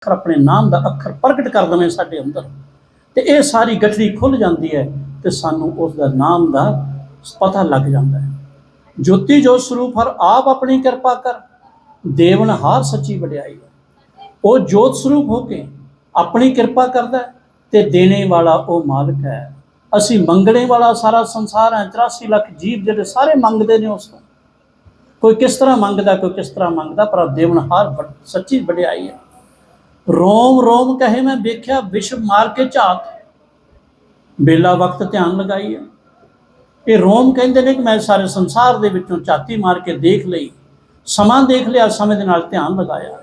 ਅੱਖਰ ਆਪਣੇ ਨਾਮ ਦਾ ਅੱਖਰ ਪ੍ਰਗਟ ਕਰ ਦਵੇਂ ਸਾਡੇ ਅੰਦਰ। ਤੇ ਇਹ ਸਾਰੀ ਗਠੜੀ ਖੁੱਲ ਜਾਂਦੀ ਹੈ ਤੇ ਸਾਨੂੰ ਉਸ ਦਾ ਨਾਮ ਦਾ ਪਤਾ ਲੱਗ ਜਾਂਦਾ ਹੈ। ਜੋਤੀ ਜੋ ਸਰੂਪ ਹਰ ਆਪ ਆਪਣੀ ਕਿਰਪਾ ਕਰ, ਦੇਵਨ ਹਾਰ ਸੱਚੀ ਵਡਿਆਈ ਹੈ। ਉਹ ਜੋਤ ਸਰੂਪ ਹੋ ਕੇ ਆਪਣੀ ਕਿਰਪਾ ਕਰਦਾ ਤੇ ਦੇਣੇ ਵਾਲਾ ਉਹ ਮਾਲਕ ਹੈ। ਅਸੀਂ ਮੰਗਣੇ ਵਾਲਾ ਸਾਰਾ ਸੰਸਾਰ ਹੈ 84 ਲੱਖ ਜੀਵ ਜਿਹੜੇ ਸਾਰੇ ਮੰਗਦੇ ਨੇ ਉਸ ਤੋਂ। ਕੋਈ ਕਿਸ ਤਰ੍ਹਾਂ ਮੰਗਦਾ, ਕੋਈ ਕਿਸ ਤਰ੍ਹਾਂ ਮੰਗਦਾ, ਪਰ ਦੇਵਨਹਾਰ ਵਡ- ਸੱਚੀ ਵਡਿਆਈ ਹੈ। ਰੋਮ ਰੋਮ ਕਹੇ ਮੈਂ, ਵੇਖਿਆ ਵਿਸ਼ਵ ਮਾਰ ਕੇ ਝਾਤ ਬੇਲਾ ਵਕਤ ਧਿਆਨ ਲਗਾਈ ਹੈ। ਇਹ ਰੋਮ ਕਹਿੰਦੇ ਨੇ ਕਿ ਮੈਂ ਸਾਰੇ ਸੰਸਾਰ ਦੇ ਵਿੱਚੋਂ ਝਾਤੀ ਮਾਰ ਕੇ ਦੇਖ ਲਈ। ਸਮਾਂ ਦੇਖ ਲਿਆ, ਸਮੇਂ ਦੇ ਨਾਲ ਧਿਆਨ ਲਗਾਇਆ।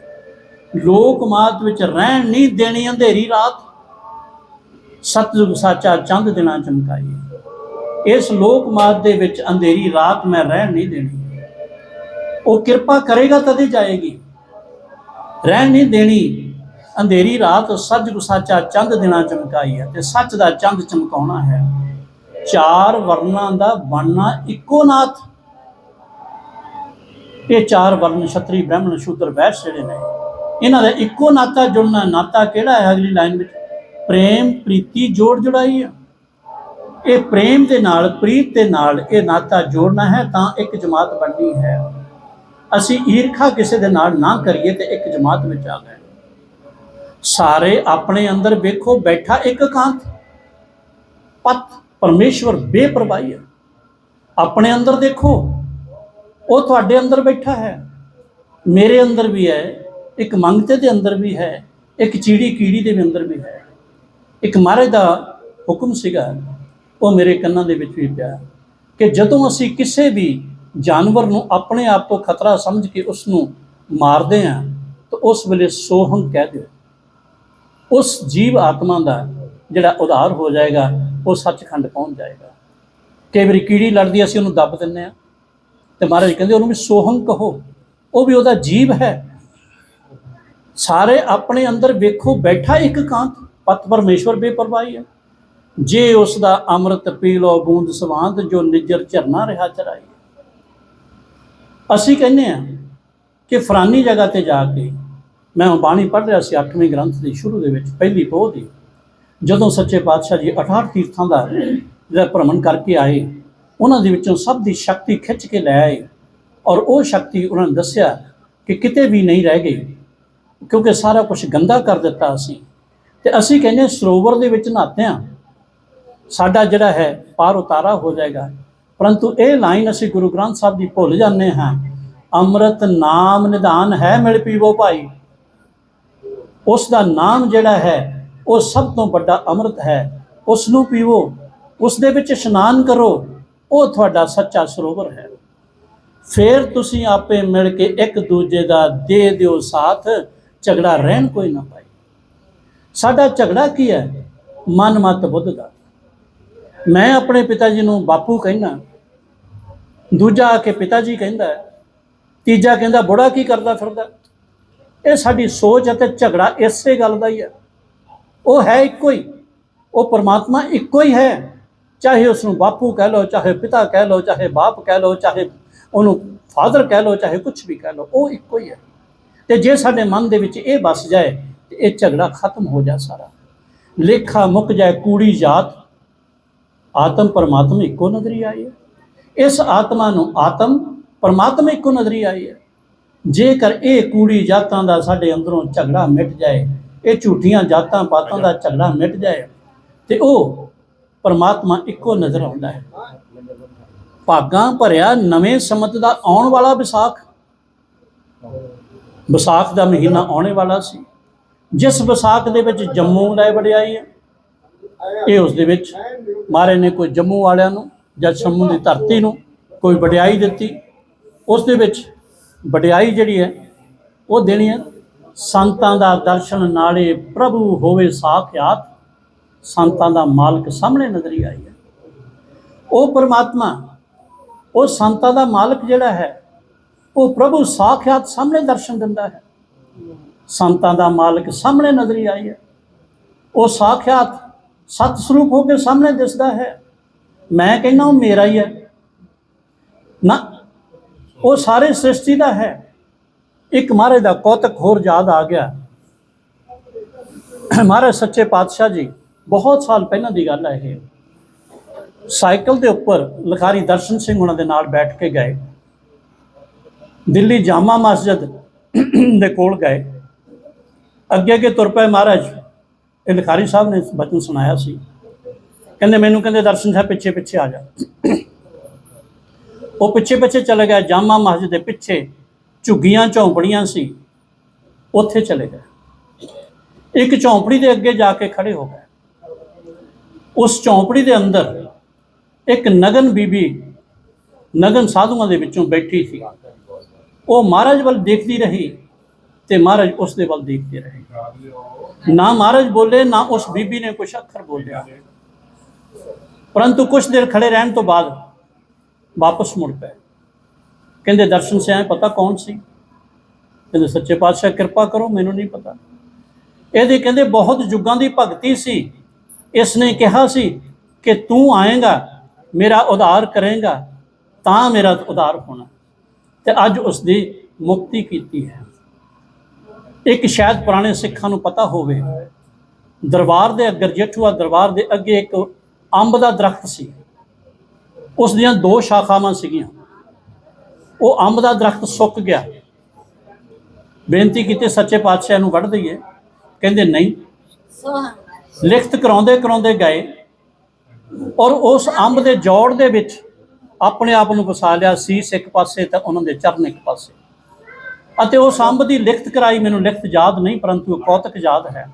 ਲੋਕ ਮਾਤ ਵਿੱਚ ਰਹਿਣ ਨਹੀਂ ਦੇਣੀ ਅੰਧੇਰੀ ਰਾਤ। ਸਤਿਯੁਗ ਸਾਚਾ ਚੰਦ ਦਿਨਾਂ ਚਮਕਾਈ ਇਸ ਲੋਕ ਮਾਤ ਦੇ ਵਿੱਚ ਅੰਧੇਰੀ ਰਾਤ ਮੈਂ ਰਹਿਣ ਨਹੀਂ ਦੇਣੀ। ਉਹ ਕਿਰਪਾ ਕਰੇਗਾ ਤਦੇ ਜਾਏਗੀ। ਰਹਿਣ ਨਹੀਂ ਦੇਣੀ। ਅੰਧੇਰੀ ਰਾਤ ਸਤਿਯੁਗ ਸਾਚਾ ਚੰਦ ਦਿਨਾਂ ਚਮਕਾਈ ਹੈ ਤੇ ਸੱਚ ਦਾ ਚੰਦ ਚਮਕਾਉਣਾ ਹੈ। ਚਾਰ ਵਰਨਾਂ ਦਾ ਬਣਨਾ ਇੱਕੋ ਨਾਥ। ਇਹ ਚਾਰ ਵਰਨ ਛਤਰੀ ਬ੍ਰਾਹਮਣ ਸ਼ੂਦਰ ਵੈਸ਼ ਜਿਹੜੇ ਨੇ, ਇਹਨਾਂ ਦਾ ਇੱਕੋ ਨਾਤਾ ਜੁੜਨਾ, ਨਾਤਾ ਕਿਹੜਾ ਹੈ ਅਗਲੀ ਲਾਈਨ ਵਿੱਚ? ਪ੍ਰੇਮ, ਪ੍ਰੀਤੀ, ਜੋੜ ਜੁੜਾਈ ਹੈ ਇਹ ਪ੍ਰੇਮ ਦੇ ਨਾਲ, ਪ੍ਰੀਤ ਦੇ ਨਾਲ ਇਹ ਨਾਤਾ ਜੋੜਨਾ ਹੈ ਤਾਂ ਇੱਕ ਜਮਾਤ ਬਣਨੀ ਹੈ। ਅਸੀਂ ਈਰਖਾ ਕਿਸੇ ਦੇ ਨਾਲ ਨਾ ਕਰੀਏ ਤੇ ਇੱਕ ਜਮਾਤ ਵਿੱਚ ਆ ਗਏ। ਸਾਰੇ ਆਪਣੇ ਅੰਦਰ ਵੇਖੋ, ਬੈਠਾ ਇੱਕ ਕਾਂਤ ਪਤ ਪਰਮੇਸ਼ਵਰ ਬੇਪਰਵਾਹੀ ਹੈ। ਆਪਣੇ ਅੰਦਰ ਦੇਖੋ, ਉਹ ਤੁਹਾਡੇ ਅੰਦਰ ਬੈਠਾ ਹੈ। ਮੇਰੇ ਅੰਦਰ ਵੀ ਹੈ, ਇੱਕ ਮੰਗਤੇ ਦੇ ਅੰਦਰ ਵੀ ਹੈ, ਇੱਕ ਚੀੜੀ ਕੀੜੀ ਦੇ ਵੀ ਅੰਦਰ ਵੀ ਹੈ। ਇੱਕ ਮਹਾਰਾਜ ਦਾ ਹੁਕਮ ਸੀਗਾ, ਉਹ ਮੇਰੇ ਕੰਨਾਂ ਦੇ ਵਿੱਚ ਵੀ ਪਿਆ ਕਿ ਜਦੋਂ ਅਸੀਂ ਕਿਸੇ ਵੀ ਜਾਨਵਰ ਨੂੰ ਆਪਣੇ ਆਪ ਤੋਂ ਖਤਰਾ ਸਮਝ ਕੇ ਉਸ ਨੂੰ ਮਾਰਦੇ ਹਾਂ, ਤਾਂ ਉਸ ਵੇਲੇ ਸੋਹੰ ਕਹਿ ਦਿਓ। ਉਸ ਜੀਵ ਆਤਮਾ ਦਾ ਜਿਹੜਾ ਉਧਾਰ ਹੋ ਜਾਏਗਾ, ਉਹ ਸੱਚਖੰਡ ਪਹੁੰਚ ਜਾਏਗਾ। ਕਈ ਵਾਰੀ ਕੀੜੀ ਲੜਦੀ, ਅਸੀਂ ਉਹਨੂੰ ਦੱਬ ਦਿੰਦੇ ਆ ਤੇ ਮਹਾਰਾਜ ਕਹਿੰਦੇ, ਉਹਨੂੰ ਵੀ ਸੋਹੰ ਕਹੋ। ਉਹ ਵੀ ਉਹਦਾ ਜੀਵ ਹੈ। ਸਾਰੇ ਆਪਣੇ ਅੰਦਰ ਵੇਖੋ, ਬੈਠਾ ਇੱਕ ਕਾਂਤ, ਪਤ ਪਰਮੇਸ਼ਵਰ ਬੇਪਰਵਾਹੀ ਹੈ। ਜੇ ਉਸ ਦਾ ਅੰਮ੍ਰਿਤ ਪੀ ਲੋ ਬੂੰਦ ਸਵਾਂਤ ਜੋ ਨਿਜਰ ਝਰਨਾ ਰਿਹਾ ਚਰਾਈ। ਅਸੀਂ ਕਹਿੰਦੇ ਆ ਕਿ ਫਰਾਨੀ ਜਗ੍ਹਾ ਤੇ ਜਾ ਕੇ ਮੈਂ ਉਹ ਬਾਣੀ ਪੜ੍ਹ ਰਿਹਾ ਸੀ 8ਵੇਂ ਗ੍ਰੰਥ ਦੇ ਸ਼ੁਰੂ ਦੇ ਵਿੱਚ, ਪਹਿਲੀ ਪੋਹ ਦੀ ਜਦੋਂ ਸੱਚੇ ਪਾਤਸ਼ਾਹ ਜੀ 68 ਤੀਰਥਾਂ ਦਾ ਜਿਹੜਾ ਭ੍ਰਮਣ ਕਰਕੇ ਆਏ, ਉਹਨਾਂ ਦੇ ਵਿੱਚੋਂ ਸਭ ਦੀ ਸ਼ਕਤੀ ਖਿੱਚ ਕੇ ਲੈ ਆਏ ਔਰ ਉਹ ਸ਼ਕਤੀ ਉਹਨਾਂ ਨੇ ਦੱਸਿਆ ਕਿ ਕਿਤੇ ਵੀ ਨਹੀਂ ਰਹਿ ਗਈ, ਕਿਉਂਕਿ ਸਾਰਾ ਕੁਝ ਗੰਦਾ ਕਰ ਦਿੱਤਾ ਅਸੀਂ। ਤੇ ਅਸੀਂ ਕਹਿੰਦੇ ਸਰੋਵਰ ਦੇ ਵਿੱਚ ਨਹਾਤੇ ਹਾਂ। ਸਾਡਾ ਜਿਹੜਾ ਹੈ, ਪਾਰ ਉਤਾਰਾ ਹੋ ਜਾਏਗਾ। ਪਰੰਤੂ ਇਹ ਲਾਈਨ ਅਸੀਂ ਗੁਰੂ ਗ੍ਰੰਥ ਸਾਹਿਬ ਦੀ ਭੁੱਲ ਜਾਂਦੇ ਹਾਂ। ਅੰਮ੍ਰਿਤ ਨਾਮ ਨਿਧਾਨ ਹੈ ਮਿਲ ਪੀਵੋ ਭਾਈ। ਉਸ ਦਾ ਨਾਮ ਜਿਹੜਾ ਹੈ, ਉਹ ਸਭ ਤੋਂ ਵੱਡਾ ਅੰਮ੍ਰਿਤ ਹੈ। ਉਸ ਨੂੰ ਪੀਵੋ ਉਸ ਦੇ ਵਿੱਚ ਇਸ਼ਨਾਨ ਕਰੋ, ਉਹ ਤੁਹਾਡਾ ਸੱਚਾ ਸਰੋਵਰ ਹੈ। ਫਿਰ ਤੁਸੀਂ ਆਪੇ ਮਿਲ ਕੇ ਇੱਕ ਦੂਜੇ ਦਾ ਦੇ ਦਿਓ ਸਾਥ, ਝਗੜਾ ਰਹਿਣ ਕੋਈ ਨਾ ਪਾਈ ਸਾਡਾ ਝਗੜਾ ਕੀ ਹੈ? ਮਨ ਮਤ ਬੁੱਧ ਦਾ। ਮੈਂ ਆਪਣੇ ਪਿਤਾ ਜੀ ਨੂੰ ਬਾਪੂ ਕਹਿੰਦਾ, ਦੂਜਾ ਆ ਕੇ ਪਿਤਾ ਜੀ ਕਹਿੰਦਾ, ਤੀਜਾ ਕਹਿੰਦਾ, ਬੁੜਾ ਕੀ ਕਰਦਾ ਫਿਰਦਾ? ਇਹ ਸਾਡੀ ਸੋਚ ਅਤੇ ਝਗੜਾ ਇਸੇ ਗੱਲ ਦਾ ਹੀ ਹੈ। ਉਹ ਹੈ ਇੱਕੋ ਹੀ। ਉਹ ਪਰਮਾਤਮਾ ਇੱਕੋ ਹੀ ਹੈ। ਚਾਹੇ ਉਸ ਨੂੰ ਬਾਪੂ ਕਹਿ ਲਓ, ਚਾਹੇ ਪਿਤਾ ਕਹਿ ਲਓ, ਚਾਹੇ ਬਾਪ ਕਹਿ ਲਓ, ਚਾਹੇ ਉਹਨੂੰ ਫਾਦਰ ਕਹਿ ਲਓ, ਚਾਹੇ ਕੁਝ ਵੀ ਕਹਿ ਲਓ, ਉਹ ਇੱਕੋ ਹੀ ਹੈ। ਤੇ ਜੇ ਸਾਡੇ ਮਨ ਦੇ ਵਿੱਚ ਇਹ ਵਸ ਜਾਏ, ਤੇ ਇਹ ਝਗੜਾ ਖਤਮ ਹੋ ਜਾ ਸਾਰਾ। ਲੇਖਾ ਮੁੱਕ ਜਾਏ ਕੂੜੀ ਜਾਤ, ਆਤਮ ਪਰਮਾਤਮਾ ਇੱਕੋ ਨਜ਼ਰੀ ਆਈ ਹੈ। ਇਸ ਆਤਮਾ ਨੂੰ ਆਤਮ, ਪਰਮਾਤਮਾ ਇੱਕੋ ਨਜ਼ਰੀ ਆਈ ਹੈ। ਜੇਕਰ ਇਹ ਕੂੜੀ ਜਾਤਾਂ ਦਾ ਸਾਡੇ ਅੰਦਰੋਂ ਝਗੜਾ ਮਿਟ ਜਾਏ, ਇਹ ਝੂਠੀਆਂ ਜਾਤਾਂ ਪਾਤਾਂ ਦਾ ਝਗੜਾ ਮਿਟ ਜਾਏ, ਤੇ ਉਹ ਪਰਮਾਤਮਾ ਇੱਕੋ ਨਜ਼ਰ ਆਉਂਦਾ ਹੈ। ਭਾਗਾਂ ਭਰਿਆ ਨਵੇਂ ਸਮਤ ਦਾ ਆਉਣ ਵਾਲਾ ਵਿਸਾਖ। ਵਿਸਾਖ ਦਾ ਮਹੀਨਾ ਆਉਣੇ ਵਾਲਾ ਸੀ। ਜਿਸ ਵਿਸਾਖ ਦੇ ਵਿੱਚ ਜੰਮੂ ਲੈ ਵਡਿਆਈ ਹੈ। ਇਹ ਉਸ ਦੇ ਵਿੱਚ ਮਹਾਰਾਜ ਨੇ ਕੋਈ ਜੰਮੂ ਵਾਲਿਆਂ ਨੂੰ ਜਾਂ ਜੰਮੂ ਦੀ ਧਰਤੀ ਨੂੰ ਕੋਈ ਵਡਿਆਈ ਦਿੱਤੀ। ਉਸ ਦੇ ਵਿੱਚ ਵਡਿਆਈ ਜਿਹੜੀ ਹੈ, ਉਹ ਦੇਣੀ ਹੈ। ਸੰਤਾਂ ਦਾ ਦਰਸ਼ਨ ਨਾਲੇ ਪ੍ਰਭੂ ਹੋਵੇ ਸਾਖਿਆਤ, ਸੰਤਾਂ ਦਾ ਮਾਲਕ ਸਾਹਮਣੇ ਨਜ਼ਰੀ ਆਈ ਹੈ। ਉਹ ਪਰਮਾਤਮਾ, ਉਹ ਸੰਤਾਂ ਦਾ ਮਾਲਕ ਜਿਹੜਾ ਹੈ, ਉਹ ਪ੍ਰਭੂ ਸਾਖਿਆਤ ਸਾਹਮਣੇ ਦਰਸ਼ਨ ਦਿੰਦਾ ਹੈ। ਸੰਤਾਂ ਦਾ ਮਾਲਕ ਸਾਹਮਣੇ ਨਜ਼ਰੀ ਆਈ ਹੈ। ਉਹ ਸਾਖਿਆਤ ਸਤ ਸਰੂਪ ਹੋ ਕੇ ਸਾਹਮਣੇ ਦਿਸਦਾ ਹੈ। ਮੈਂ ਕਹਿੰਦਾ ਉਹ ਮੇਰਾ ਹੀ ਹੈ। ਨਾ ਉਹ ਸਾਰੇ ਸ੍ਰਿਸ਼ਟੀ ਦਾ ਹੈ। ਇੱਕ ਮਹਾਰਾਜ ਦਾ ਕੌਤਕ ਹੋਰ ਯਾਦ ਆ ਗਿਆ। ਮਹਾਰਾਜ ਸੱਚੇ ਪਾਤਸ਼ਾਹ ਜੀ, ਬਹੁਤ ਸਾਲ ਪਹਿਲਾਂ ਦੀ ਗੱਲ ਹੈ ਇਹ। ਸਾਈਕਲ ਦੇ ਉੱਪਰ ਲਖਾਰੀ ਦਰਸ਼ਨ ਸਿੰਘ ਉਹਨਾਂ ਦੇ ਨਾਲ ਬੈਠ ਕੇ ਗਏ। ਦਿੱਲੀ ਜਾਮਾ ਮਸਜਿਦ ਦੇ ਕੋਲ ਗਏ। ਅੱਗੇ ਅੱਗੇ ਤੁਰ ਪਏ ਮਹਾਰਾਜ। ਇਹ ਲਖਾਰੀ ਸਾਹਿਬ ਨੇ ਬਚਨ ਸੁਣਾਇਆ ਸੀ। ਕਹਿੰਦੇ, ਮੈਨੂੰ ਕਹਿੰਦੇ ਦਰਸ਼ਨ ਸਾਹਿਬ ਪਿੱਛੇ ਪਿੱਛੇ ਆ ਜਾ। ਉਹ ਪਿੱਛੇ ਪਿੱਛੇ ਚਲੇ ਗਿਆ ਜਾਮਾ ਮਸਜਿਦ ਦੇ ਪਿੱਛੇ, ਝੁੱਗੀਆਂ ਝੌਂਪੜੀਆਂ ਸੀ। ਉੱਥੇ ਚਲੇ ਗਏ। ਇੱਕ ਝੌਂਪੜੀ ਦੇ ਅੱਗੇ ਜਾ ਕੇ ਖੜੇ ਹੋ ਗਏ। ਉਸ ਝੌਂਪੜੀ ਦੇ ਅੰਦਰ ਇੱਕ ਨਗਨ ਬੀਬੀ, ਨਗਨ ਸਾਧੂਆਂ ਦੇ ਵਿੱਚੋਂ ਬੈਠੀ ਸੀ। ਉਹ ਮਹਾਰਾਜ ਵੱਲ ਦੇਖਦੀ ਰਹੀ ਤੇ ਮਹਾਰਾਜ ਉਸ ਦੇ ਵੱਲ ਦੇਖਦੇ ਰਹੇ। ਨਾ ਮਹਾਰਾਜ ਬੋਲੇ, ਨਾ ਉਸ ਬੀਬੀ ਨੇ ਕੁਛ ਅੱਖਰ ਬੋਲਿਆ। ਪਰੰਤੂ ਕੁਛ ਦੇਰ ਖੜੇ ਰਹਿਣ ਤੋਂ ਬਾਅਦ ਵਾਪਸ ਮੁੜ ਪਏ। ਕਹਿੰਦੇ, ਦਰਸ਼ਨ ਸੇ ਪਤਾ ਕੌਣ ਸੀ? ਕਹਿੰਦੇ, ਸੱਚੇ ਪਾਤਸ਼ਾਹ, ਕਿਰਪਾ ਕਰੋ, ਮੈਨੂੰ ਨਹੀਂ ਪਤਾ। ਇਹਦੇ ਕਹਿੰਦੇ, ਬਹੁਤ ਯੁੱਗਾਂ ਦੀ ਭਗਤੀ ਸੀ। ਇਸ ਨੇ ਕਿਹਾ ਸੀ ਕਿ ਤੂੰ ਆਏਗਾ, ਮੇਰਾ ਉਧਾਰ ਕਰੇਗਾ, ਤਾਂ ਮੇਰਾ ਉਧਾਰ ਹੋਣਾ। ਤੇ ਅੱਜ ਉਸ ਦੀ ਮੁਕਤੀ ਕੀਤੀ ਹੈ। ਇੱਕ ਸ਼ਾਇਦ ਪੁਰਾਣੇ ਸਿੱਖਾਂ ਨੂੰ ਪਤਾ ਹੋਵੇ, ਦਰਬਾਰ ਦੇ ਅੱਗੇ, ਜੇਠੂਆ ਦਰਬਾਰ ਦੇ ਅੱਗੇ ਇੱਕ ਅੰਬ ਦਾ ਦਰਖਤ ਸੀ। ਉਸ ਦੀਆਂ ਦੋ ਸ਼ਾਖਾਵਾਂ ਸੀਗੀਆਂ। ਉਹ ਅੰਬ ਦਾ ਦਰਖਤ ਸੁੱਕ ਗਿਆ। ਬੇਨਤੀ ਕੀਤੀ ਸੱਚੇ ਪਾਤਸ਼ਾਹ ਨੂੰ ਵੱਢ ਦਈਏ। ਕਹਿੰਦੇ ਨਹੀਂ। ਲਿਖਤ ਕਰਾਉਂਦੇ ਕਰਾਉਂਦੇ ਗਏ ਔਰ ਉਸ ਅੰਬ ਦੇ ਜੋੜ ਦੇ ਵਿੱਚ ਆਪਣੇ ਆਪ ਨੂੰ ਵਸਾ ਲਿਆ। ਸੀਸ ਇੱਕ ਪਾਸੇ ਤੇ ਉਹਨਾਂ ਦੇ ਚਰਨ ਇੱਕ ਪਾਸੇ। ਅਤੇ ਉਸ ਅੰਬ ਦੀ ਲਿਖਤ ਕਰਾਈ ਮੈਨੂੰ ਲਿਖਤ ਯਾਦ ਨਹੀਂ ਪਰੰਤੂ ਕੌਤਕ ਯਾਦ ਹੈ।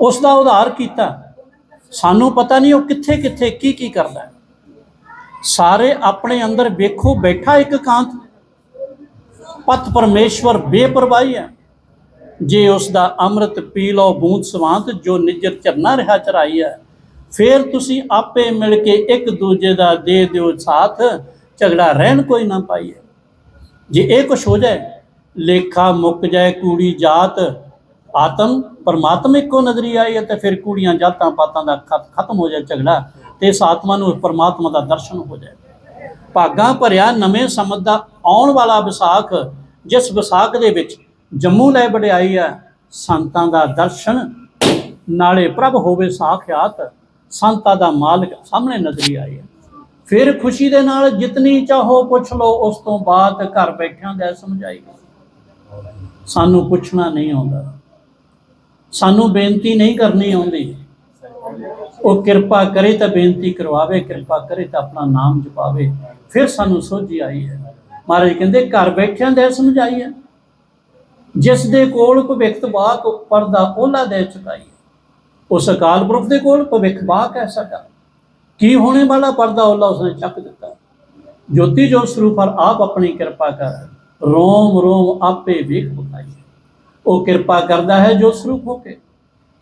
ਉਸ ਦਾ ਉਧਾਰ ਕੀਤਾ। ਸਾਨੂੰ ਪਤਾ ਨਹੀਂ ਉਹ ਕਿੱਥੇ ਕਿੱਥੇ ਕੀ ਕੀ ਕਰਦਾ ਹੈ। ਸਾਰੇ ਆਪਣੇ ਅੰਦਰ ਵੇਖੋ, ਬੈਠਾ ਇੱਕ ਕਾਂਤ। ਪਤ ਪਰਮੇਸ਼ਵਰ ਬੇਪਰਵਾਹੀ ਹੈ। ਜੇ ਉਸ ਦਾ ਅੰਮ੍ਰਿਤ ਪੀ ਲਓ, ਬੂੰਦ ਸਵਾਂਤ, ਜੋ ਨਿਜਰ ਚਰਨਾ ਰਿਹਾ ਚਰਾਈ ਹੈ, ਫੇਰ ਤੁਸੀਂ ਆਪੇ ਮਿਲ ਕੇ ਇੱਕ ਦੂਜੇ ਦਾ ਦੇ ਦਿਓ ਸਾਥ। ਝਗੜਾ ਰਹਿਣ ਕੋਈ ਨਾ ਪਾਈਏ। ਜੇ ਇਹ ਕੁਛ ਹੋ ਜਾਏ, ਲੇਖਾ ਮੁੱਕ ਜਾਏ ਕੂੜੀ ਜਾਤ, ਆਤਮ ਪਰਮਾਤਮਾ ਇੱਕੋ ਨਜ਼ਰੀ ਆਈ ਹੈ ਤੇ ਫਿਰ ਕੂੜੀਆਂ ਜਾਤਾਂ ਪਾਤਾਂ ਦਾ ਖਤ- ਖਤਮ ਹੋ ਜਾਏ ਝਗੜਾ। ਤੇ ਇਸ ਆਤਮਾ ਨੂੰ ਪਰਮਾਤਮਾ ਦਾ ਦਰਸ਼ਨ ਹੋ ਜਾਏ। ਭਾਗਾਂ ਭਰਿਆ ਨਵੇਂ ਸਮਝ ਦਾ ਆਉਣ ਵਾਲਾ ਵਿਸਾਖ, ਜਿਸ ਵਿਸਾਖ ਦੇ ਵਿੱਚ ਜੰਮੂ ਲੈ ਵਡਿਆਈ ਹੈ ਸੰਤਾਂ ਦਾ ਦਰਸ਼ਨ, ਨਾਲੇ ਪ੍ਰਭ ਹੋਵੇ ਸਾਖਿਆਤ, ਸੰਤਾਂ ਦਾ ਮਾਲਕ ਸਾਹਮਣੇ ਨਜ਼ਰੀ ਆਈ ਹੈ ਫਿਰ ਖੁਸ਼ੀ ਦੇ ਨਾਲ ਜਿਤਨੀ ਚਾਹੋ ਪੁੱਛ ਲਓ, ਉਸ ਤੋਂ ਬਾਅਦ ਘਰ ਬੈਠਿਆਂ ਦਾ ਸਮਝਾਈ। ਸਾਨੂੰ ਪੁੱਛਣਾ ਨਹੀਂ ਆਉਂਦਾ। ਸਾਨੂੰ ਬੇਨਤੀ ਨਹੀਂ ਕਰਨੀ ਆਉਂਦੀ। ਉਹ ਕਿਰਪਾ ਕਰੇ ਤਾਂ ਬੇਨਤੀ ਕਰਵਾਵੇ, ਕਿਰਪਾ ਕਰੇ ਤਾਂ ਆਪਣਾ ਨਾਮ ਜਪਾਵੇ। ਫਿਰ ਸਾਨੂੰ ਸੋਝੀ ਆਈ ਹੈ। ਮਹਾਰਾਜ ਕਹਿੰਦੇ, ਘਰ ਬੈਠਿਆਂ ਦਾ ਸਮਝਾਈ ਹੈ। ਜਿਸ ਦੇ ਕੋਲ ਭਵਿੱਖ ਬਾਕ ਪਰਦਾ ਉਹਲਾ ਦੇ ਚੁਕਾਈ ਉਸ ਅਕਾਲ ਪੁਰਖ ਦੇ ਕੋਲ ਭਵਿੱਖ ਬਾਕ ਹੈ ਸਾਡਾ। ਕੀ ਹੋਣੇ ਵਾਲਾ ਪਰਦਾ ਉਹਲਾ ਉਸਨੇ ਚੱਕ ਦਿੱਤਾ। ਜੋਤੀ ਜੋ ਸਰੂਪ ਹਰ ਆਪ ਆਪਣੀ ਕਿਰਪਾ ਕਰ, ਰੋਮ ਰੋਮ ਆਪੇ ਵੇਖ ਬੁਕਾਈ ਉਹ ਕਿਰਪਾ ਕਰਦਾ ਹੈ ਜੋ ਸਰੂਪ ਹੋ ਕੇ।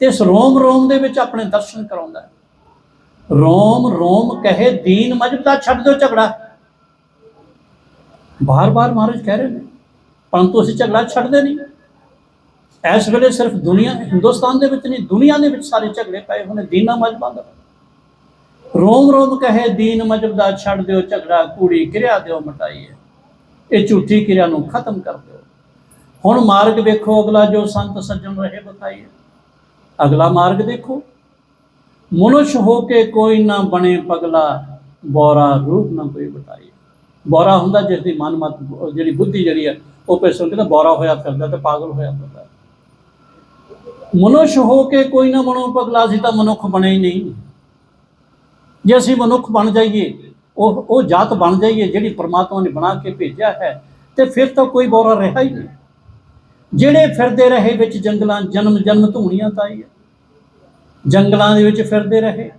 ਤੇ ਇਸ ਰੋਮ ਰੋਮ ਦੇ ਵਿੱਚ ਆਪਣੇ ਦਰਸ਼ਨ ਕਰਾਉਂਦਾ ਹੈ। ਰੋਮ ਰੋਮ ਕਹੇ, ਦੀਨ ਮਜਬ ਦਾ ਛੱਡ ਦਿਓ ਝਗੜਾ। ਬਾਰ-ਬਾਰ ਮਹਾਰਾਜ ਕਹਿ ਰਹੇ ਨੇ, ਪਰੰਤੂ ਅਸੀਂ ਝਗੜਾ ਛੱਡਦੇ ਨਹੀਂ। ਇਸ ਵੇਲੇ ਸਿਰਫ ਦੁਨੀਆ, ਹਿੰਦੁਸਤਾਨ ਦੇ ਵਿੱਚ ਨਹੀਂ, ਦੁਨੀਆ ਦੇ ਵਿੱਚ ਸਾਰੇ ਝਗੜੇ ਪਏ ਹੋਣੇ, ਦੀਨਾ ਮਜਬਾਂ ਦਾ। ਰੋਮ ਰੋਮ ਕਹੇ, ਦੀਨ ਮਜਬ ਦਾ ਛੱਡ ਦਿਓ ਝਗੜਾ, ਕੂੜੀ ਕਿਰਿਆ ਦਿਓ, ਮਟਾਈਏ। ਇਹ ਝੂਠੀ ਕਿਰਿਆ ਨੂੰ ਖਤਮ ਕਰ ਦਿਓ। ਹੁਣ ਮਾਰਗ ਵੇਖੋ, ਅਗਲਾ ਜੋ ਸੰਤ ਸੱਜਣ ਰਹੇ ਬਤਾਈਏ ਅਗਲਾ ਮਾਰਗ ਦੇਖੋ। ਮਨੁਸ਼ ਹੋ ਕੇ ਕੋਈ ਨਾ ਬਣੇ ਪਗਲਾ, ਬੋਰਾ ਰੂਪ ਨਾ ਕੋਈ ਬਟਾਈ ਬੋਰਾ ਹੁੰਦਾ ਜਿਸ ਦੀ ਮਨ ਮਤ, ਜਿਹੜੀ ਬੁੱਧੀ ਜਿਹੜੀ ਹੈ ਉਹ ਪੈਸੋਂ ਕਹਿੰਦਾ ਬੋਰਾ ਹੋਇਆ ਫਿਰਦਾ ਤੇ ਪਾਗਲ ਹੋਇਆ ਫਿਰਦਾ। ਮਨੁਸ਼ ਹੋ ਕੇ ਕੋਈ ਨਾ ਬਣੋ ਪਗਲਾ ਸੀ ਤਾਂ ਮਨੁੱਖ ਬਣੇ ਹੀ ਨਹੀਂ। ਜੇ ਅਸੀਂ ਮਨੁੱਖ ਬਣ ਜਾਈਏ, ਉਹ ਉਹ ਜਾਤ ਬਣ ਜਾਈਏ, ਜਿਹੜੀ ਪ੍ਰਮਾਤਮਾ ਨੇ ਬਣਾ ਕੇ ਭੇਜਿਆ ਹੈ, ਤੇ ਫਿਰ ਤਾਂ ਕੋਈ ਬੋਰਾ ਰਿਹਾ ਹੀ ਨਹੀਂ। ਜਿਹੜੇ ਫਿਰਦੇ ਰਹੇ ਵਿੱਚ ਜੰਗਲਾਂ, ਜਨਮ ਜਨਮ ਧੂਣੀਆਂ ਤਾਂ ਹੀ ਹੈ ਜੰਗਲਾਂ ਦੇ ਵਿੱਚ ਫਿਰਦੇ ਰਹੇ।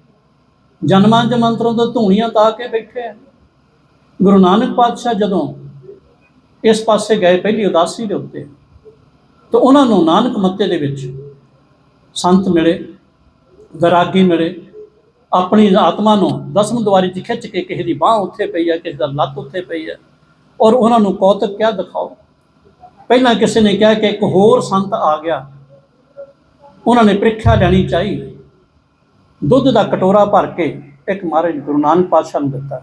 ਜਨਮਾਂ ਜਮੰਤਰਾਂ ਤੋਂ ਧੂਣੀਆਂ ਤਾ ਕੇ ਬੈਠੇ। ਆ ਗੁਰੂ ਨਾਨਕ ਪਾਤਸ਼ਾਹ ਜਦੋਂ ਇਸ ਪਾਸੇ ਗਏ ਪਹਿਲੀ ਉਦਾਸੀ ਦੇ ਉੱਤੇ, ਤਾਂ ਉਹਨਾਂ ਨੂੰ ਨਾਨਕ ਮੱਤੇ ਦੇ ਵਿੱਚ ਸੰਤ ਮਿਲੇ, ਵਿਰਾਗੀ ਮਿਲੇ। ਆਪਣੀ ਆਤਮਾ ਨੂੰ ਦਸਮ ਦੁਆਰੀ 'ਚ ਖਿੱਚ ਕੇ ਕਿਸੇ ਦੀ ਬਾਹ ਉੱਥੇ ਪਈ ਹੈ ਕਿਸੇ ਦਾ ਲੱਤ ਉੱਥੇ ਪਈ ਹੈ ਔਰ ਉਹਨਾਂ ਨੂੰ ਕੌਤਕ ਕਿਆ ਦਿਖਾਓ। ਪਹਿਲਾਂ ਕਿਸੇ ਨੇ ਕਿਹਾ ਕਿ ਇੱਕ ਹੋਰ ਸੰਤ ਆ ਗਿਆ। ਉਹਨਾਂ ਨੇ ਪ੍ਰੀਖਿਆ ਲੈਣੀ ਚਾਹੀ। ਦੁੱਧ ਦਾ ਕਟੋਰਾ ਭਰ ਕੇ ਇੱਕ ਮਹਾਰਾਜ ਗੁਰੂ ਨਾਨਕ ਪਾਤਸ਼ਾਹ ਨੂੰ ਦਿੱਤਾ।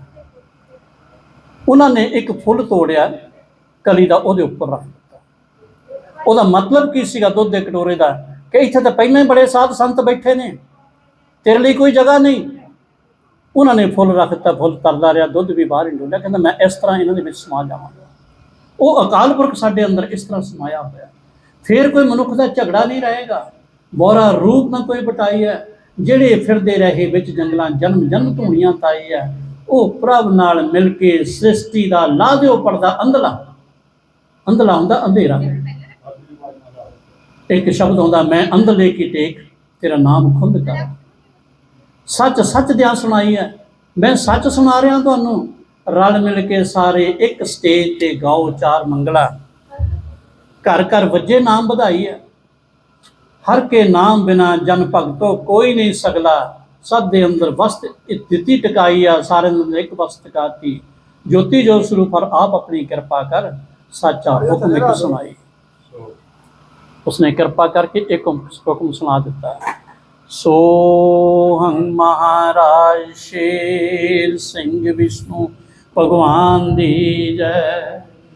ਉਹਨਾਂ ਨੇ ਇੱਕ ਫੁੱਲ ਤੋੜਿਆ, ਕਲੀ ਦਾ ਉਹਦੇ ਉੱਪਰ ਰੱਖ ਦਿੱਤਾ। ਉਹਦਾ ਮਤਲਬ ਕੀ ਸੀਗਾ ਦੁੱਧ ਦੇ ਕਟੋਰੇ ਦਾ? ਕਿ ਇੱਥੇ ਤਾਂ ਪਹਿਲਾਂ ਹੀ ਬੜੇ ਸਾਧ ਸੰਤ ਬੈਠੇ ਨੇ। ਤੇਰੇ ਲਈ ਕੋਈ ਜਗ੍ਹਾ ਨਹੀਂ। ਉਹਨਾਂ ਨੇ ਫੁੱਲ ਰੱਖ ਦਿੱਤਾ, ਫੁੱਲ ਤਰਦਾ ਰਿਹਾ, ਦੁੱਧ ਵੀ ਬਾਹਰ ਹੀ ਡੋਲਿਆ। ਕਹਿੰਦਾ, ਮੈਂ ਇਸ ਤਰ੍ਹਾਂ ਇਹਨਾਂ ਦੇ ਵਿੱਚ ਸਮਾ ਜਾਵਾਂਗਾ ਉਹ ਅਕਾਲ ਪੁਰਖ ਸਾਡੇ ਅੰਦਰ ਇਸ ਤਰ੍ਹਾਂ ਸਮਾਇਆ ਹੋਇਆ। ਫਿਰ ਕੋਈ ਮਨੁੱਖ ਦਾ ਝਗੜਾ ਨਹੀਂ ਰਹੇਗਾ। ਬੋਰਾ ਰੂਪ ਨਾ ਕੋਈ ਬਟਾਈ ਹੈ। ਜਿਹੜੇ ਫਿਰਦੇ ਰਹੇ ਵਿੱਚ ਜੰਗਲਾਂ, ਜਨਮ ਜਨਮ ਧੂਣੀਆਂ ਤਾਈ ਹੈ ਉਹ ਪ੍ਰਭ ਨਾਲ ਮਿਲ ਕੇ ਸ੍ਰਿਸ਼ਟੀ ਦਾ ਲਾ ਦਿਓ ਪਰਦਾ ਅੰਧਲਾ। ਅੰਧਲਾ ਹੁੰਦਾ ਅੰਧੇਰਾ। ਇੱਕ ਸ਼ਬਦ ਆਉਂਦਾ ਮੈਂ ਅੰਧਲੇ ਕੀ ਟੇਕ, ਤੇਰਾ ਨਾਮ ਖੁੰਦ ਕਰ। ਸੱਚ ਸੱਚ ਦਿਆਂ ਸੁਣਾਈ ਹੈ। ਮੈਂ ਸੱਚ ਸੁਣਾ ਰਿਹਾ ਤੁਹਾਨੂੰ। ਰਲ ਮਿਲ ਕੇ ਸਾਰੇ ਇੱਕ ਸਟੇਜ ਤੇ ਗਾਓ ਚਾਰ ਮੰਗਲਾ। ਘਰ ਘਰ ਵੱਜੇ ਨਾਮ ਵਧਾਈ ਹੈ। ਹਰ ਕੇ ਨਾਮ ਬਿਨਾ ਜਨ ਭਗਤੋ ਕੋਈ ਨਹੀਂ ਸਗਲਾ। ਸਭ ਦੇ ਅੰਦਰ ਵਸਤ ਦਿੱਤੀ ਟਿਕਾਈ ਆ, ਸਾਰੇ ਅੰਦਰ ਇੱਕ ਵਸਤ ਟਿਕਾਤੀ। ਜੋਤੀ ਜੋ ਸਰੂਪ ਪਰ ਆਪ ਆਪਣੀ ਕਿਰਪਾ ਕਰ, ਸਾਚਾ ਹੁਕਮ ਇੱਕ ਸੁਣਾਈ। ਉਸਨੇ ਕਿਰਪਾ ਕਰਕੇ ਇੱਕ ਹੁਕਮ ਸੁਣਾ ਦਿੱਤਾ। ਸੋਹੰ ਮਹਾਰਾਜ ਸ਼ੇਰ ਸਿੰਘ ਵਿਸ਼ਨੂੰ, ਭਗਵਾਨ ਦੀ ਜੈ।